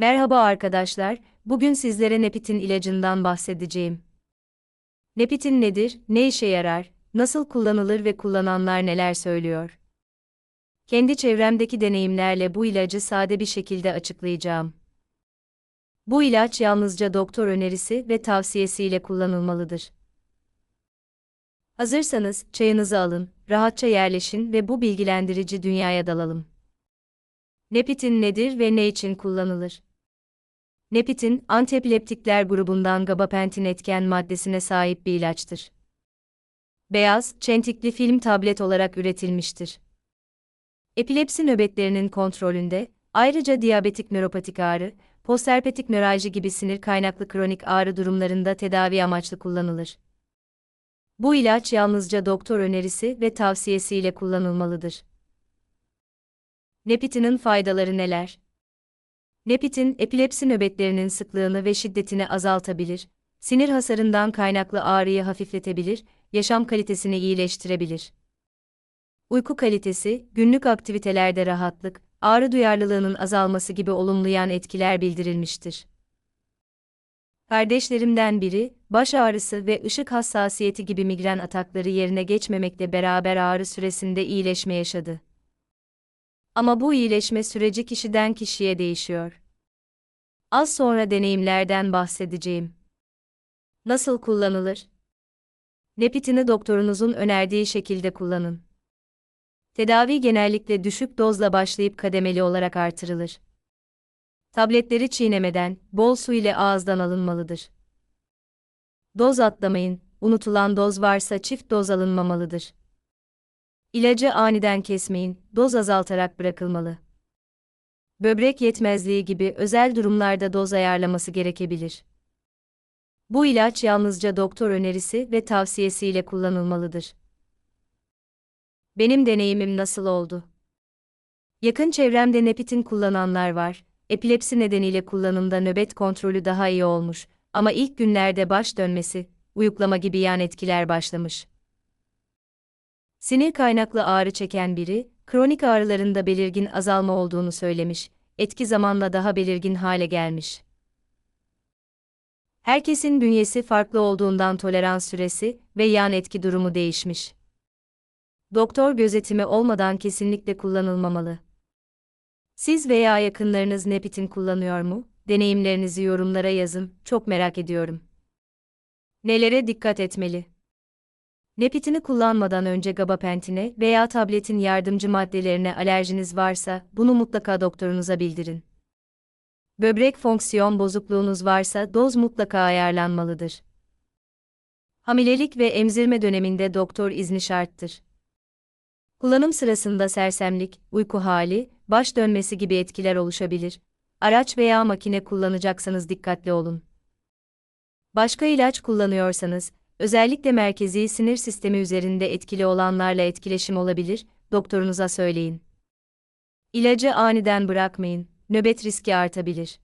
Merhaba arkadaşlar, bugün sizlere Nepit'in ilacından bahsedeceğim. Nepit'in nedir, ne işe yarar, nasıl kullanılır ve kullananlar neler söylüyor? Kendi çevremdeki deneyimlerle bu ilacı sade bir şekilde açıklayacağım. Bu ilaç yalnızca doktor önerisi ve tavsiyesiyle kullanılmalıdır. Hazırsanız, çayınızı alın, rahatça yerleşin ve bu bilgilendirici dünyaya dalalım. Nepitin nedir ve ne için kullanılır? Nepitin, antiepileptikler grubundan gabapentin etken maddesine sahip bir ilaçtır. Beyaz, çentikli film tablet olarak üretilmiştir. Epilepsi nöbetlerinin kontrolünde, ayrıca diyabetik nöropatik ağrı, postherpetik nöralji gibi sinir kaynaklı kronik ağrı durumlarında tedavi amaçlı kullanılır. Bu ilaç yalnızca doktor önerisi ve tavsiyesiyle kullanılmalıdır. Nepitinin faydaları neler? Nepitin, epilepsi nöbetlerinin sıklığını ve şiddetini azaltabilir, sinir hasarından kaynaklı ağrıyı hafifletebilir, yaşam kalitesini iyileştirebilir. Uyku kalitesi, günlük aktivitelerde rahatlık, ağrı duyarlılığının azalması gibi olumlu yan etkiler bildirilmiştir. Kardeşlerimden biri, baş ağrısı ve ışık hassasiyeti gibi migren atakları yerine geçmemekle beraber ağrı süresinde iyileşme yaşadı. Ama bu iyileşme süreci kişiden kişiye değişiyor. Az sonra deneyimlerden bahsedeceğim. Nasıl kullanılır? Nepitini doktorunuzun önerdiği şekilde kullanın. Tedavi genellikle düşük dozla başlayıp kademeli olarak artırılır. Tabletleri çiğnemeden, bol su ile ağızdan alınmalıdır. Doz atlamayın, unutulan doz varsa çift doz alınmamalıdır. İlacı aniden kesmeyin, doz azaltarak bırakılmalı. Böbrek yetmezliği gibi özel durumlarda doz ayarlaması gerekebilir. Bu ilaç yalnızca doktor önerisi ve tavsiyesiyle kullanılmalıdır. Benim deneyimim nasıl oldu? Yakın çevremde Nepitin kullananlar var. Epilepsi nedeniyle kullanımda nöbet kontrolü daha iyi olmuş ama ilk günlerde baş dönmesi, uyuklama gibi yan etkiler başlamış. Sinir kaynaklı ağrı çeken biri, kronik ağrılarında belirgin azalma olduğunu söylemiş, etki zamanla daha belirgin hale gelmiş. Herkesin bünyesi farklı olduğundan tolerans süresi ve yan etki durumu değişmiş. Doktor gözetimi olmadan kesinlikle kullanılmamalı. Siz veya yakınlarınız Nepitin kullanıyor mu? Deneyimlerinizi yorumlara yazın, çok merak ediyorum. Nelere dikkat etmeli? Nepitini kullanmadan önce gabapentine veya tabletin yardımcı maddelerine alerjiniz varsa, bunu mutlaka doktorunuza bildirin. Böbrek fonksiyon bozukluğunuz varsa doz mutlaka ayarlanmalıdır. Hamilelik ve emzirme döneminde doktor izni şarttır. Kullanım sırasında sersemlik, uyku hali, baş dönmesi gibi etkiler oluşabilir. Araç veya makine kullanacaksanız dikkatli olun. Başka ilaç kullanıyorsanız, özellikle merkezi sinir sistemi üzerinde etkili olanlarla etkileşim olabilir, doktorunuza söyleyin. İlacı aniden bırakmayın, nöbet riski artabilir.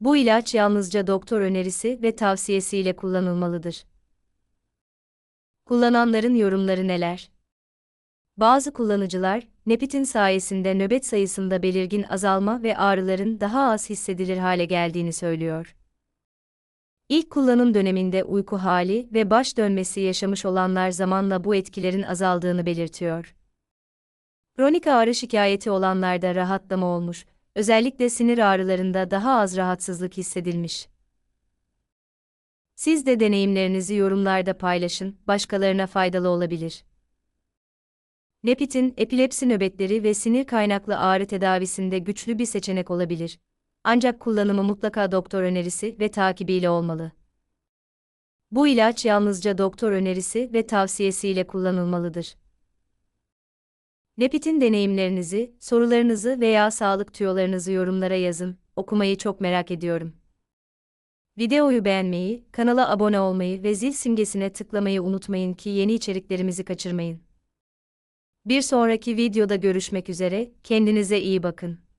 Bu ilaç yalnızca doktor önerisi ve tavsiyesiyle kullanılmalıdır. Kullananların yorumları neler? Bazı kullanıcılar, Nepit'in sayesinde nöbet sayısında belirgin azalma ve ağrıların daha az hissedilir hale geldiğini söylüyor. İlk kullanım döneminde uyku hali ve baş dönmesi yaşamış olanlar zamanla bu etkilerin azaldığını belirtiyor. Kronik ağrı şikayeti olanlarda rahatlama olmuş, özellikle sinir ağrılarında daha az rahatsızlık hissedilmiş. Siz de deneyimlerinizi yorumlarda paylaşın, başkalarına faydalı olabilir. Nepitin, epilepsi nöbetleri ve sinir kaynaklı ağrı tedavisinde güçlü bir seçenek olabilir. Ancak kullanımı mutlaka doktor önerisi ve takibiyle olmalı. Bu ilaç yalnızca doktor önerisi ve tavsiyesiyle kullanılmalıdır. Nepitin deneyimlerinizi, sorularınızı veya sağlık tüyolarınızı yorumlara yazın, okumayı çok merak ediyorum. Videoyu beğenmeyi, kanala abone olmayı ve zil simgesine tıklamayı unutmayın ki yeni içeriklerimizi kaçırmayın. Bir sonraki videoda görüşmek üzere, kendinize iyi bakın.